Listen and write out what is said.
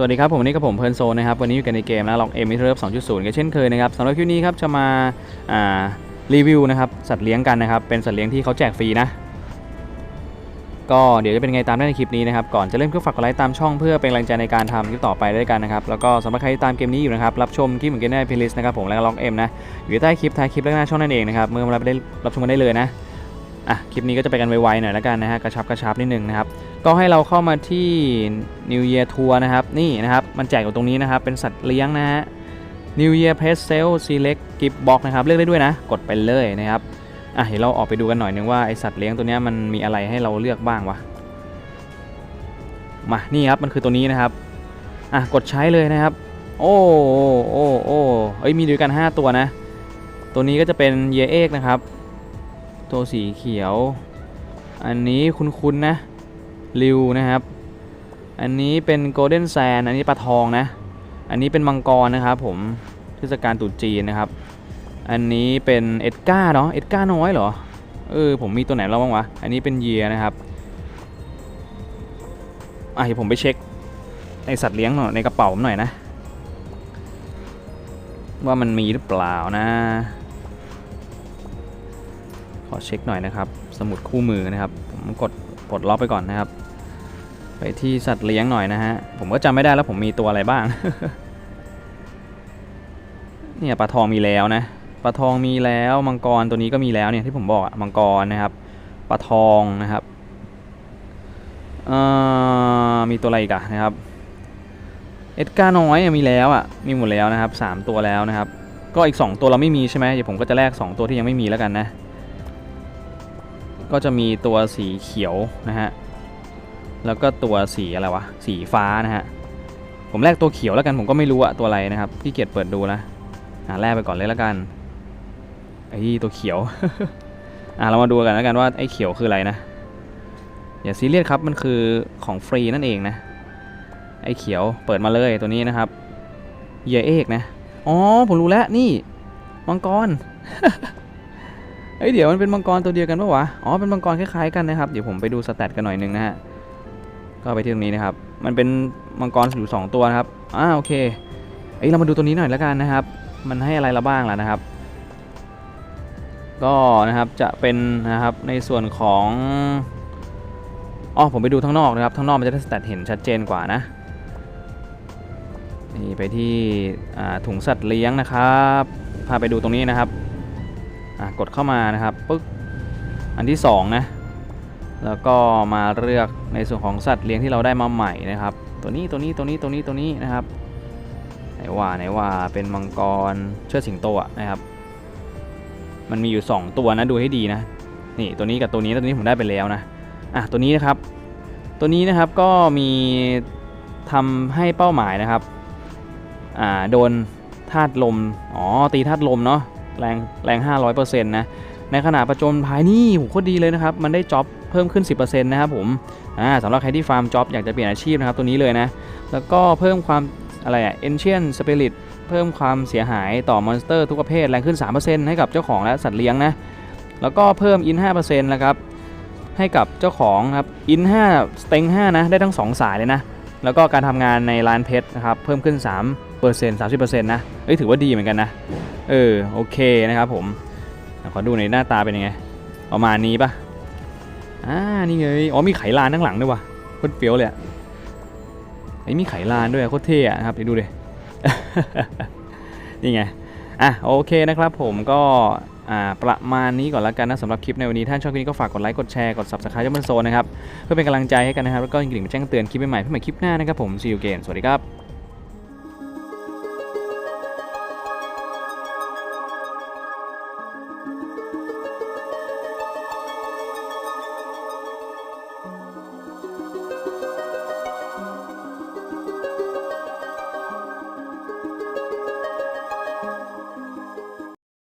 สวัสดีครับผมวันนี้กับผมเพลินโซนะครับวันนี้อยู่กันในเกมนะล็อกเอ็มมิเทอร์สองจุดศูนย์กันเช่นเคยนะครับสำหรับคลิปนี้ครับจะมาารีวิวนะครับสัตว์เลี้ยงกันนะครับเป็นสัตว์เลี้ยงที่เขาแจกฟรีนะก็เดี๋ยวจะเป็นไงตามได้ในคลิปนี้นะครับก่อนจะเริ่มก็ฝากกดไลค์ตามช่องเพื่อเป็นกำลังใจในการทำคลิปต่อไปด้วยกันนะครับแล้วก็สำหรับใครที่ตามเกมนี้อยู่นะครับรับชมคลิปเหมือนกันได้เพลย์ลิสต์นะครับผมแล้วก็ล็อกเอ็มนะอยู่ใต้คลิปท้ายคลิปและหน้าช่องนั่นเองนะครับเมื่อมารับได้รับชมกันได้เลยนะ อะคลิปนี้ก็จะไปกันไวๆหน่อยแล้วกันนะฮะกระชับกระชับนิดนึงนะครับก็ให้เราเข้ามาที่ New Year Tour นะครับนี่นะครับมันแจกอยู่ตรงนี้นะครับเป็นสัตว์เลี้ยงนะฮะ New Year Pet Sale Select Gift Box นะครับเลือกได้ด้วยนะ กดไปเลยนะครับอะเดี๋ยวเราออกไปดูกันหน่อยนึงว่าไอสัตว์เลี้ยงตัวนี้มันมีอะไรให้เราเลือกบ้างวะมานี่ครับมันคือตัวนี้นะครับอะกดใช้เลยนะครับ โอ้โอ้โอ้โอ้เอ้ยมีด้วยกัน 5 ตัวนะ ตัวนี้ก็จะเป็นเยเอกนะครับ ตัวสีเขียว อันนี้คุ้นๆนะริวนะครับ อันนี้เป็นโกลเด้นแซนอันนี้ปลาทองนะ อันนี้เป็นมังกรนะครับผมเทศกาลตรุษจีนนะครับ อันนี้เป็นเอ็ดก้าเนาะเอ็ดก้าน้อยเหรอ เออผมมีตัวไหนแล้วบ้างวะ อันนี้เป็นเยียนะครับ อะเดี๋ยวผมไปเช็คในสัตว์เลี้ยงหน่อยในกระเป๋าผมหน่อยนะ ว่ามันมีหรือเปล่านะ ขอเช็คหน่อยนะครับ สมุดคู่มือนะครับ ผมกดปลดล็อกไปก่อนนะครับ ไปที่สัตว์เลี้ยงหน่อยนะฮะ ผมก็จำไม่ได้แล้วผมมีตัวอะไรบ้าง เนี่ยปลาทองมีแล้วนะ ปลาทองมีแล้ว มังกรตัวนี้ก็มีแล้วเนี่ยที่ผมบอกอะมังกรนะครับ ปลาทองนะครับเอ่อมีตัวอะไรอีกอะนะครับ เอ็ดการ์น้อยอะมีแล้วอะมีหมดแล้วนะครับสามตัวแล้วนะครับ ก็อีก 2 ตัวเราไม่มีใช่ไหมเดี๋ยวผมก็จะแลก2ตัวที่ยังไม่มีแล้วกันนะ ก็จะมีตัวสีเขียวนะฮะ แล้วก็ตัวสีอะไรวะ สีฟ้านะฮะ ผมแลกตัวเขียวแล้วกันผมก็ไม่รู้อะตัวอะไรนะครับพี่เกียรเปิดดูนะอ่าแลกไปก่อนเลยแล้วกันไอ้ตัวเขียว อ่าเรามาดูกันแล้วกันว่าไอ้เขียวคืออะไรนะ อย่าซีเรียสครับมันคือของฟรีนั่นเองนะ ไอ้เขียวเปิดมาเลยตัวนี้นะครับเหยเอกนะ อ๋อผมรู้แล้วนี่มังกร เอ้ยเดี๋ยวมันเป็นมังกรตัวเดียวกันปะวะ อ๋อเป็นมังกรคล้ายๆกันนะครับ เดี๋ยวผมไปดูสแตทกันหน่อยนึงนะฮะ ก็ไปที่ตรงนี้นะครับ มันเป็นมังกรอยู่สองตัวนะครับ อ่าโอเค เอ้ยเรามาดูตัวนี้หน่อยแล้วกันนะครับ มันให้อะไรเราบ้างล่ะนะครับ ก็นะครับจะเป็นนะครับในส่วนของอ๋อผมไปดูข้างนอกนะครับข้างนอกมันจะได้สแตทเห็นชัดเจนกว่านะนี่ไปที่ถุงสัตว์เลี้ยงนะครับ พาไปดูตรงนี้นะครับ กดเข้ามานะครับปึ๊กอันที่สองนะแล้วก็มาเลือกในส่วนของสัตว์เลี้ยงที่เราได้มาใหม่นะครับ ตัวนี้ตัวนี้ตัวนี้ตัวนี้ตัวนี้นะครับไหนว่าไหนว่าเป็นมังกรเชือดสิงโตะนะครับ มันมีอยู่ 2 ตัวนะดูให้ดีนะนี่ตัวนี้กับตัวนี้แล้วตัวนี้ผมได้ไปแล้วนะอะตัวนี้นะครับ ตัวนี้นะครับก็มีทำให้เป้าหมายนะครับอ่าโดนธาตุลมอ๋อตีธาตุลมเนาะ แรงแรง 500%นะในขณะประจนภายนี่โหโคตรดีเลยนะครับ มันได้จ็อบเพิ่มขึ้น 10%นะครับผมอ่าสำหรับใครที่ฟาร์มจ็อบอยากจะเปลี่ยนอาชีพนะครับตัวนี้เลยนะ แล้วก็เพิ่มความอะไรอะ Ancient Spirit เพิ่มความเสียหายต่อมอนสเตอร์ทุกประเภทแรงขึ้น 3%ให้กับเจ้าของและสัตว์เลี้ยงนะแล้วก็เพิ่ม In 5%นะครับให้กับเจ้าของครับ In 5 Sting 5นะได้ทั้ง 2 สายเลยนะแล้วก็การทำงานในร้านเพชรนะครับเพิ่มขึ้น 3 30%นะ เอ้ยถือว่าดีเหมือนกันนะ เออโอเคนะครับผมขอดูในหน้าตาเป็นยังไง ประมาณนี้ปะอ่านี่ไงอ๋อมีไขลานข้างหลังด้วยว่ะโคตรเฟี้ยวเลยอะไอ้มีไขลานด้วยโคตรเท่อะครับเดี๋ยวดูดินี่ไงอะโอเคนะครับผมก็อ่าประมาณนี้ก่อนแล้วกันนะสำหรับคลิปในวันนี้ท่านชอบคลิปนี้ก็ฝากกดไลค์กดแชร์กด subscribe ช่องมันโซนนะครับเพื่อเป็นกำลังใจให้กันนะครับแล้วก็กลิ่งแจ้งเตือนคลิปใหม่ๆเพื่อใหม่คลิปหน้านะครับผม see you again สวัสดีครับ